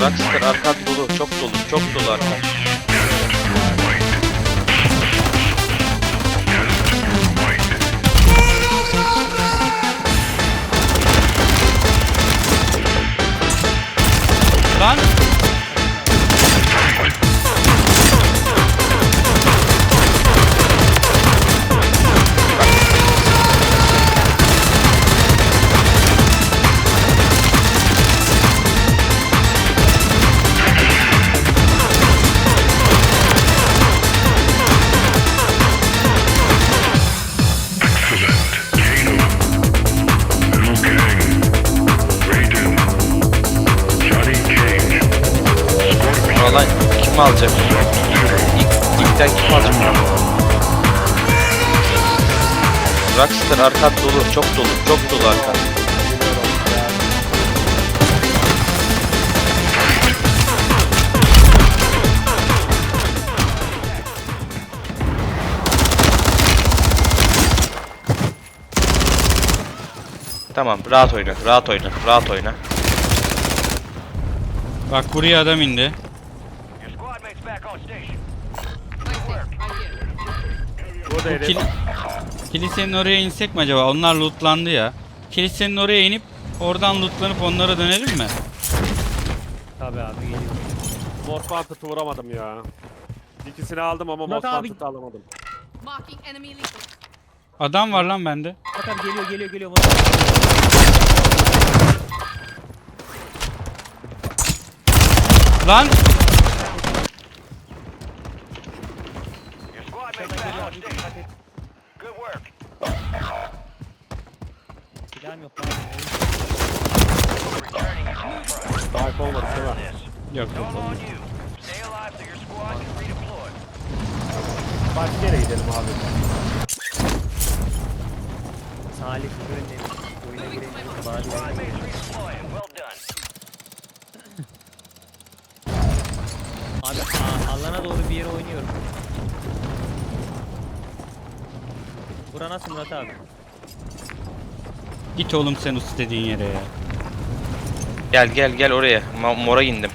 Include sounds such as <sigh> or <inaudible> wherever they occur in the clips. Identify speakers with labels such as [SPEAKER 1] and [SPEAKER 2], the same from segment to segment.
[SPEAKER 1] Rockstar arkan dolu, çok dolu, çok dolu arkan.
[SPEAKER 2] Lan!
[SPEAKER 1] Valla kim alacak? İlk, ilkten kim alacak? Rockstar arkan dolu, çok dolu, çok dolu arkan. Tamam, rahat oyna, rahat oyna, rahat oyna.
[SPEAKER 2] Bak buraya adam indi.
[SPEAKER 3] Burada
[SPEAKER 2] Bu kil- kilisenin oraya insek mi acaba? Onlar lootlandı ya. Kilisenin oraya inip oradan lootlanıp onlara dönelim mi?
[SPEAKER 4] Tabii abi geliyor.
[SPEAKER 3] Morfantı vuramadım ya. İkisini aldım ama
[SPEAKER 4] Murat
[SPEAKER 3] Morfantı alamadım.
[SPEAKER 2] Adam var lan bende.
[SPEAKER 4] Bak abi geliyor geliyor geliyor.
[SPEAKER 2] Lan!
[SPEAKER 5] Can redeploy.
[SPEAKER 3] Başka yere gidelim abi.
[SPEAKER 4] Salih Güven demiş. Oyuna girelim. Bari. <laughs> Abi a- alana doğru bir yere oynuyorum. Bura nasıl Murat abi?
[SPEAKER 2] Git oğlum sen istediğin yere ya.
[SPEAKER 1] Gel gel gel oraya. Ma- mora indim.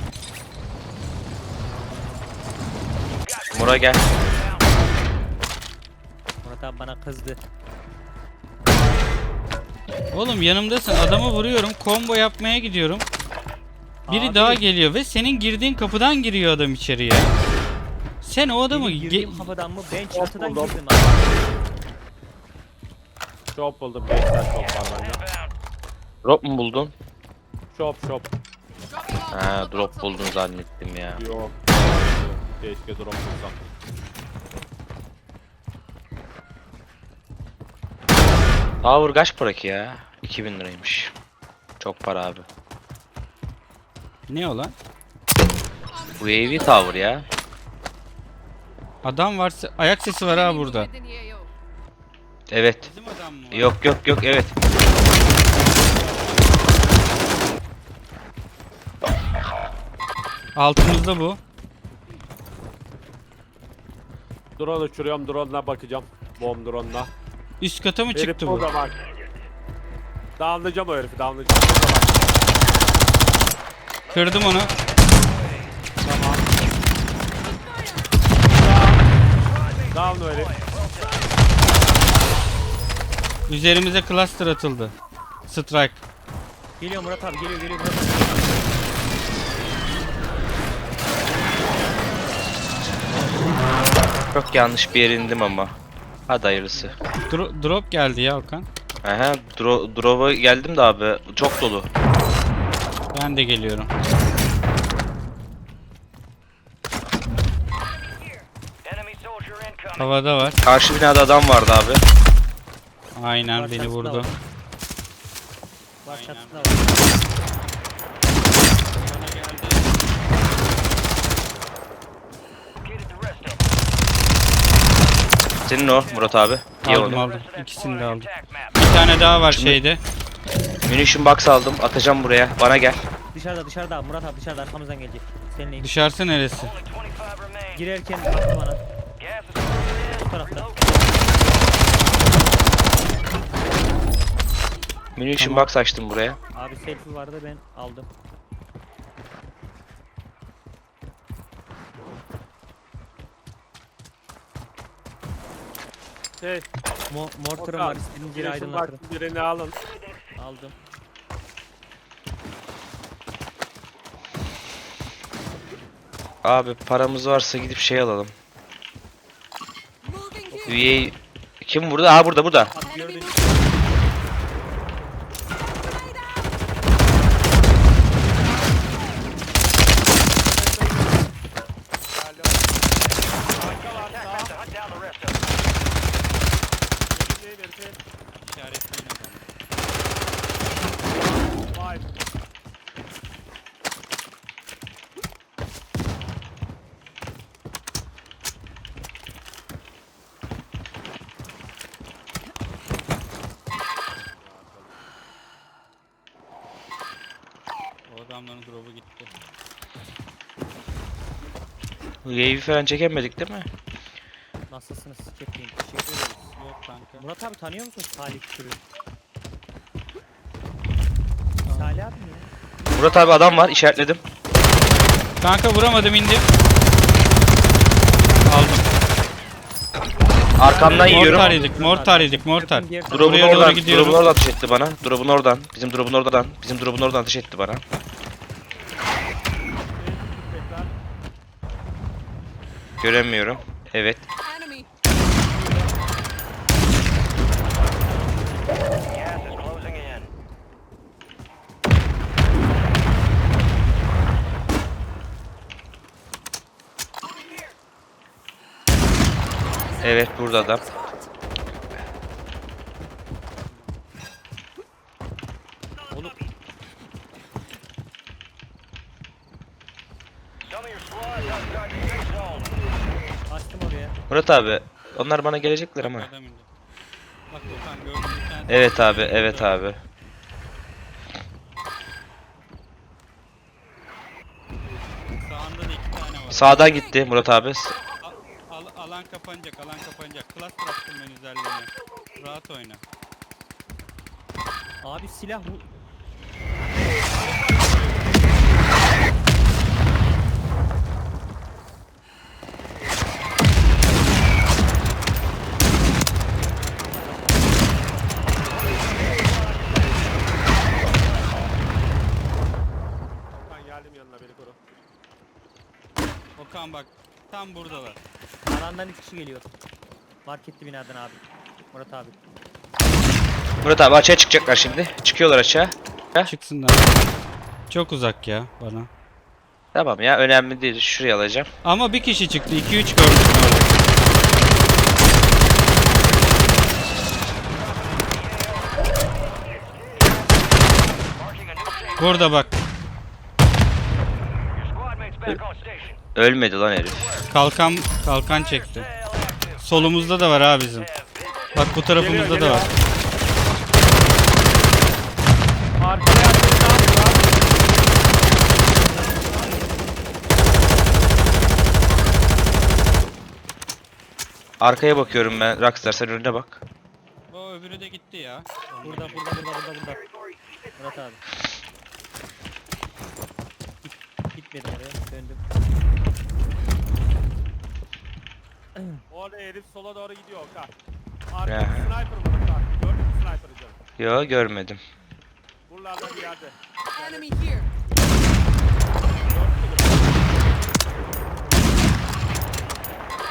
[SPEAKER 1] Mora gel.
[SPEAKER 4] Murat abi bana kızdı.
[SPEAKER 2] Oğlum yanımdasın. Adamı vuruyorum. Combo yapmaya gidiyorum. Biri
[SPEAKER 4] Abi-
[SPEAKER 2] daha geliyor ve senin girdiğin kapıdan giriyor adam içeriye. Sen o adamı
[SPEAKER 4] Benim girdiğim kapıdan mı? Ben çatıdan
[SPEAKER 3] buldum.
[SPEAKER 4] girdim abi.
[SPEAKER 3] Shop buldum. 5 tane shop var bende.
[SPEAKER 1] Drop mu buldun?
[SPEAKER 3] Shop shop.
[SPEAKER 1] Ha drop buldun zannettim ya.
[SPEAKER 3] Yok. Keşke drop bulsam.
[SPEAKER 1] Tower kaç para ki ya? 2000 liraymış. Çok para abi.
[SPEAKER 2] Ne o lan?
[SPEAKER 1] UAV Tower ya.
[SPEAKER 2] Adam varsa ayak sesi var ha burada.
[SPEAKER 1] Evet.
[SPEAKER 2] Bizim adam mı?
[SPEAKER 1] Yok yok yok evet.
[SPEAKER 2] Altımızda bu.
[SPEAKER 3] Drone uçuruyorum. Drone'la bakacağım. Bomb drone'la.
[SPEAKER 2] Üst kata mı
[SPEAKER 3] Herif
[SPEAKER 2] çıktı bu?
[SPEAKER 3] burada bak. Downlayacağım o herifi. Bak.
[SPEAKER 2] Kırdım onu.
[SPEAKER 3] Tamam. Down. Down o herif.
[SPEAKER 2] Üzerimize cluster atıldı. Strike.
[SPEAKER 4] Geliyor Murat abi geliyor geliyor Murat abi.
[SPEAKER 1] Çok yanlış bir yere indim ama. Hadi hayırlısı.
[SPEAKER 2] Dro- drop geldi ya Okan.
[SPEAKER 1] Aha dro drop'a geldim de abi. Çok dolu.
[SPEAKER 2] Ben de geliyorum. Havada var.
[SPEAKER 1] Karşı binada adam vardı abi.
[SPEAKER 2] Aynen
[SPEAKER 4] Var,
[SPEAKER 2] beni
[SPEAKER 4] çatısında
[SPEAKER 2] vurdu.
[SPEAKER 4] var. Var çatısında var.
[SPEAKER 5] Located
[SPEAKER 1] Senin o Murat abi. Ye
[SPEAKER 2] Aldım
[SPEAKER 1] onu.
[SPEAKER 2] aldım. İkisini de aldım. Bir tane daha var
[SPEAKER 1] Şimdi-
[SPEAKER 2] şeyde.
[SPEAKER 1] Munition box aldım. Atacağım buraya. Bana gel.
[SPEAKER 4] Dışarıda dışarıda Murat abi dışarıda arkamızdan gelecek. Seninleyim.
[SPEAKER 2] Dışarısı neresi?
[SPEAKER 5] Only 25 remain.
[SPEAKER 4] Girerken baktı bana. Bu tarafta.
[SPEAKER 1] Munition
[SPEAKER 2] Tamam.
[SPEAKER 1] box açtım buraya.
[SPEAKER 4] Abi selfie vardı ben aldım.
[SPEAKER 3] Şey,
[SPEAKER 4] Mo
[SPEAKER 3] Okan,
[SPEAKER 4] var istediğiniz yeri
[SPEAKER 3] Flash'ın
[SPEAKER 4] aydınlatırım.
[SPEAKER 3] bak birini alın.
[SPEAKER 4] Aldım.
[SPEAKER 1] Abi paramız varsa gidip şey alalım.
[SPEAKER 6] Moving here.
[SPEAKER 1] Üyeyi... Kim burada? Aa burada burada.
[SPEAKER 4] Abi gördüğünüz
[SPEAKER 2] O adamların drop'u gitti.
[SPEAKER 1] Üyeyi falan çekemedik değil mi?
[SPEAKER 4] nasılsınız? Çekmeyin. Teşekkür ederiz.
[SPEAKER 2] Yok kanka.
[SPEAKER 4] Murat abi tanıyor musun Salih Türü? Salih abi mi?
[SPEAKER 1] Murat abi adam var işaretledim.
[SPEAKER 2] Kanka vuramadım indi. Aldım.
[SPEAKER 1] Arkamdan yiyorum.
[SPEAKER 2] Mortar yedik, mortar yedik, mortar.
[SPEAKER 4] Yakın
[SPEAKER 1] Drop'un
[SPEAKER 2] Buraya doğru
[SPEAKER 1] oradan,
[SPEAKER 2] gidiyorum.
[SPEAKER 1] drop'un oradan ateş etti bana. Drop'un oradan, bizim drop'un oradan, bizim drop'un oradan ateş etti bana. Göremiyorum. Evet. Evet burada adam. Murat abi onlar bana gelecekler ama.
[SPEAKER 2] Bak bir tane.
[SPEAKER 1] Evet abi, evet abi.
[SPEAKER 2] Sağında da iki tane var.
[SPEAKER 1] Sağdan gitti Murat abi.
[SPEAKER 2] Al- al- alan kapanacak, alan kapanacak. Klas bıraktım ben üzerlerine. Rahat oyna.
[SPEAKER 4] Abi silah bu.
[SPEAKER 2] Okan bak tam buradalar.
[SPEAKER 4] Alandan 3 kişi geliyor. Marketli binadan abi. Murat abi.
[SPEAKER 1] Murat abi açığa çıkacaklar şimdi. Çıkıyorlar açığa.
[SPEAKER 2] Çıksınlar. Çok uzak ya bana.
[SPEAKER 1] Tamam ya önemli değil. Şuraya alacağım.
[SPEAKER 2] Ama bir kişi çıktı. 2-3 gördüm orada. Burada bak.
[SPEAKER 1] Ölmedi lan herif.
[SPEAKER 2] Kalkan kalkan çekti. Solumuzda da var ha bizim. Bak bu tarafımızda da
[SPEAKER 3] Geliyor,
[SPEAKER 2] var.
[SPEAKER 3] Arkaya atlayın ne yapıyor?
[SPEAKER 1] Arkaya bakıyorum ben. Rockstar sen önüne bak.
[SPEAKER 2] O öbürü de gitti ya.
[SPEAKER 4] Burada burada burada burada burada. Murat abi. Git, gitmedim oraya döndüm.
[SPEAKER 3] Orada herif sola doğru gidiyor Okan. Arkada
[SPEAKER 1] Ya.
[SPEAKER 3] sniper Murat abi. Gördün mü sniper'ı canım?
[SPEAKER 1] Yo görmedim.
[SPEAKER 3] Buralarda bir yerde.
[SPEAKER 6] Enemy here.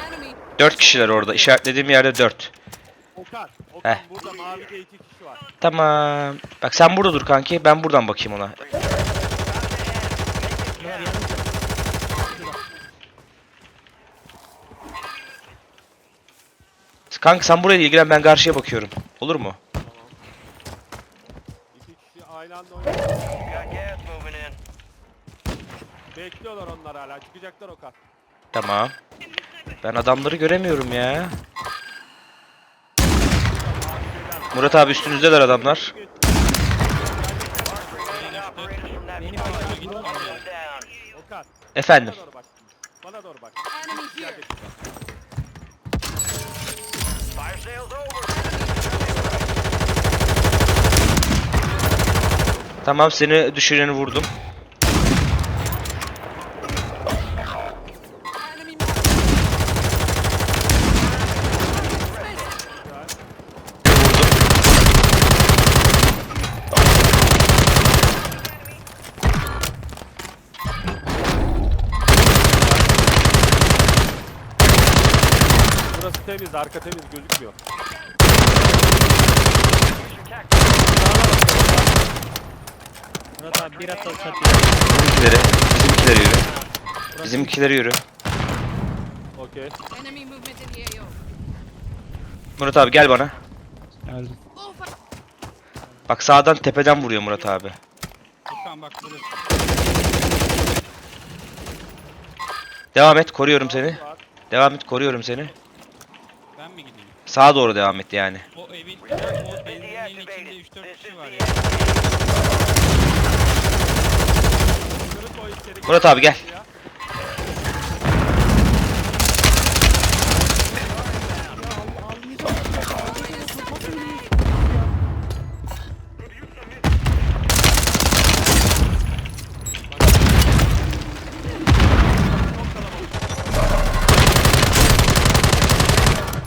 [SPEAKER 6] Enemy.
[SPEAKER 1] Dört kişiler orada. İşaretlediğim yerde dört.
[SPEAKER 3] Okan. Okan
[SPEAKER 1] Heh.
[SPEAKER 3] burada mavide iki kişi var.
[SPEAKER 1] Tamam. Bak sen burada dur kanki. Ben buradan bakayım ona.
[SPEAKER 4] Murat abi yanımda.
[SPEAKER 1] Kanka sen buraya ilgilen ben karşıya bakıyorum. Olur mu?
[SPEAKER 3] İki kişi aynı anda oynuyor.
[SPEAKER 5] You got gas moving in.
[SPEAKER 3] Bekliyorlar onlar hala. Çıkacaklar Okan.
[SPEAKER 1] Tamam. Ben adamları göremiyorum ya. Murat abi üstünüzdeler adamlar.
[SPEAKER 5] From that.
[SPEAKER 1] Efendim.
[SPEAKER 3] Bana doğru bak. Bana doğru bak.
[SPEAKER 6] Enemy here.
[SPEAKER 1] Tamam seni düşüreni vurdum.
[SPEAKER 3] Temiz, arka temiz gözükmüyor.
[SPEAKER 4] Murat abi bir atla çatıya.
[SPEAKER 1] Bizimkileri. Bizimkileri yürü. Bizimkileri yürü.
[SPEAKER 3] Okey.
[SPEAKER 6] Enemy movement in the AO.
[SPEAKER 1] Murat abi gel bana.
[SPEAKER 2] Geldim.
[SPEAKER 1] Bak sağdan tepeden vuruyor Murat abi.
[SPEAKER 2] Furkan bak burası.
[SPEAKER 1] Devam et koruyorum seni. Devam et koruyorum seni.
[SPEAKER 2] Ben mi gideyim?
[SPEAKER 1] Sağa doğru devam et yani.
[SPEAKER 2] O evin, o benzinliğin içinde 3-4 kişi var ya.
[SPEAKER 1] Murat abi gel.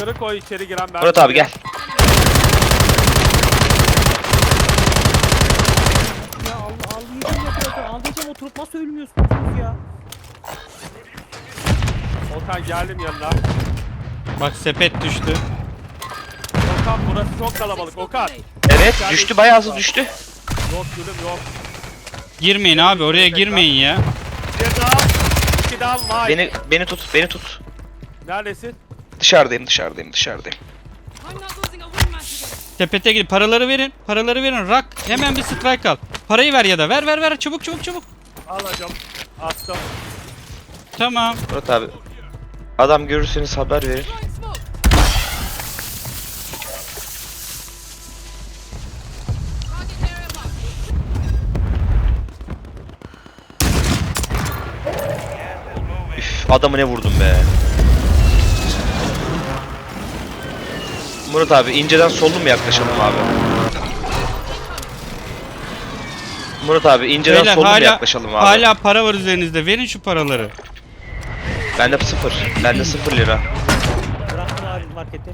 [SPEAKER 3] Kırık o içeri giren ben.
[SPEAKER 1] Murat abi gel.
[SPEAKER 4] Ya Allah ağlayacağım ya abi. Ağlayacağım oturup nasıl ölmüyorsunuz ya?
[SPEAKER 3] Okan geldim yanına.
[SPEAKER 2] Bak sepet düştü.
[SPEAKER 3] Okan burası çok kalabalık. Okan.
[SPEAKER 1] Evet düştü bayağı hızlı düştü.
[SPEAKER 3] Yok gülüm yok.
[SPEAKER 2] Girmeyin abi oraya girmeyin ya.
[SPEAKER 3] Bir daha. İki daha vay.
[SPEAKER 1] Beni beni tut beni tut.
[SPEAKER 3] Neredesin?
[SPEAKER 1] Dışarıdayım dışarıdayım dışarıdayım.
[SPEAKER 2] Sepete gir. Paraları verin. Paraları verin. Rak. Hemen bir strike al. Parayı ver ya da. Ver ver ver. Çabuk çabuk çabuk.
[SPEAKER 3] Alacağım. Attım.
[SPEAKER 2] Tamam.
[SPEAKER 1] Murat abi. Adam görürseniz haber verin. Üf adamı ne vurdum be. Murat abi inceden sollu mu yaklaşalım abi? Murat abi inceden
[SPEAKER 2] Beyler
[SPEAKER 1] sollu mu
[SPEAKER 2] hala,
[SPEAKER 1] yaklaşalım abi?
[SPEAKER 2] hala para var üzerinizde. Verin şu paraları.
[SPEAKER 1] Bende sıfır. Bende sıfır lira.
[SPEAKER 4] Bıraktın abi marketi.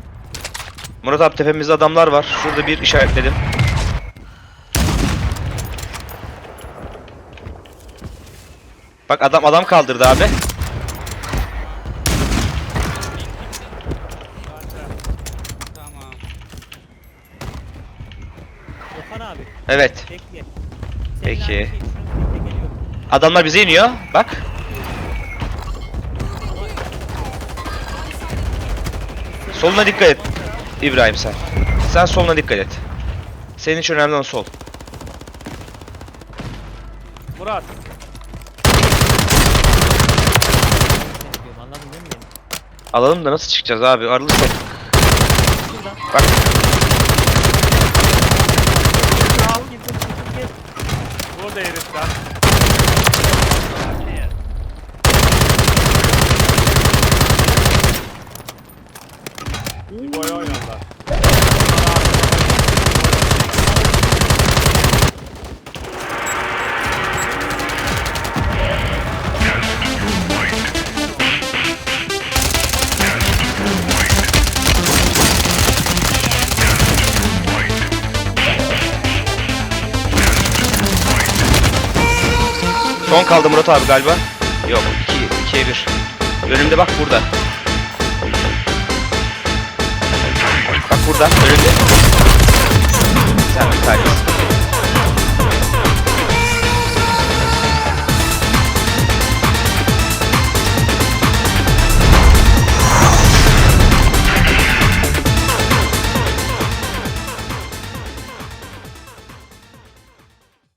[SPEAKER 1] Murat abi tepemizde adamlar var. Şurada bir işaretledim. Bak adam adam kaldırdı abi.
[SPEAKER 2] Tamam.
[SPEAKER 4] Okan abi
[SPEAKER 1] Evet.
[SPEAKER 4] bekle. Senin
[SPEAKER 1] Peki.
[SPEAKER 4] şey geliyor.
[SPEAKER 1] Adamlar bize iniyor. Bak. Soluna dikkat et. İbrahim sen. Sen soluna dikkat et. Senin için önemli olan sol.
[SPEAKER 3] Murat.
[SPEAKER 4] Anladın değil mi?
[SPEAKER 1] Alalım da nasıl çıkacağız abi? Arılırsak. Bak. Murat abi galiba. Yok 2 2'ye 1. Önümde bak burada. Bak burada önümde. Sen bir.